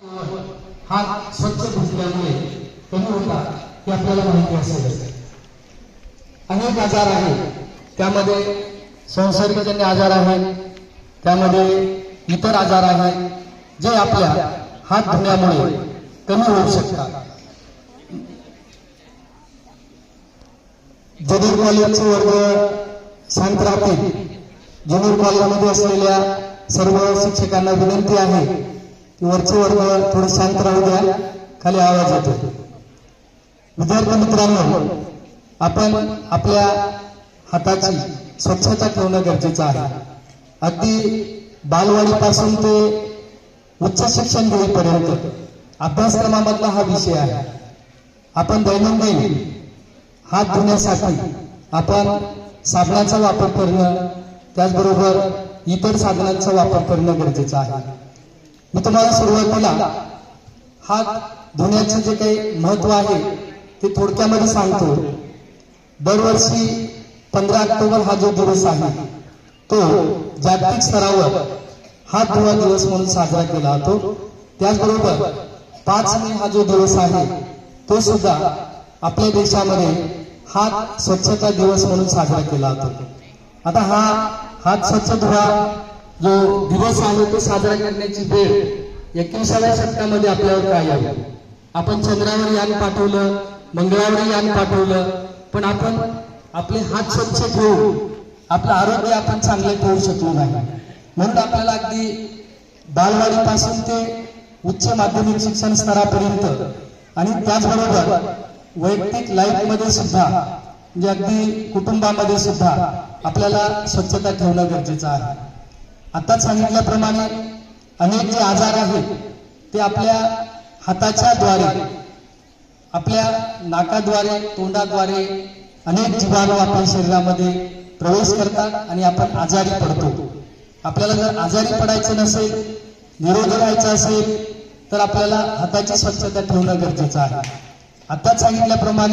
हात स्वच्छ धुतल्यामुळे कमी होता हे आपल्याला माहिती असेल अनेक आजार आहेत. त्यामध्ये संसर्गजन्य आजार आहेत. त्यामध्ये इतर आजार आहेत. जे आपल्या हात धुण्यामुळे कमी होऊ शकतात. जदीर कॉलेजचे वर्ग शांत राहतील जुनूर कॉलेजमध्ये असलेल्या सर्व शिक्षकांना विनंती आहे वरचे वर्ग थोडं शांत राहू द्या. खाली आवाज येतो. विद्यार्थी मित्रांनो आपण आपल्या हाताची स्वच्छता ठेवणं गरजेचं आहे. अगदी बालवाडीपासून ते उच्च शिक्षण घेईपर्यंत अभ्यासक्रमामधला हा विषय आहे. आपण दैनंदिन हात धुण्यासाठी आपण साबणाचा वापर करणं त्याचबरोबर इतर साधनांचा वापर करणं गरजेचं आहे. मी तुम्हाला सुरुवातीला हात धुण्याचे जे काही महत्त्व आहे ते थोडक्यामध्ये सांगतो. दरवर्षी पंधरा ऑक्टोबर हा जो दिवस आहे तो जागतिक स्तरावर हात धुवा दिवस म्हणून साजरा केला जातो. त्याचबरोबर पाच मे हा जो दिवस आहे तो सुद्धा आपल्या देशामध्ये हात स्वच्छता दिवस म्हणून साजरा केला जातो. आता हा हात स्वच्छ धुवा जो दिवस आहे तो साजरा करण्याची वेळ एकविसाव्या शतकामध्ये आपल्यावर काय आहे आपण चंद्रावर यान पाठवलं मंगळावर यान पाठवलं पण आपण आपले हात स्वच्छ ठेवू आपलं आरोग्य आपण चांगलं ठेवू शकलो नाही. म्हणून आपल्याला अगदी बालवाडीपासून ते उच्च माध्यमिक शिक्षण स्तरापर्यंत आणि त्याचबरोबर वैयक्तिक लाईफमध्ये सुद्धा म्हणजे अगदी कुटुंबामध्ये सुद्धा आपल्याला स्वच्छता ठेवणं गरजेचं आहे. आता सांगितल्याप्रमाणे अनेक जे आजार आहेत ते आपल्या हाताच्या द्वारे आपल्या नाकाद्वारे तोंडाद्वारे अनेक जीवाणू आपल्या शरीरामध्ये प्रवेश करतात आणि आपण आजारी पडतो. आपल्याला जर आजारी पडायचं नसेल निरोगी राहायचं असेल तर आपल्याला हाताची स्वच्छता ठेवणं गरजेचं आहे. आताच सांगितल्याप्रमाणे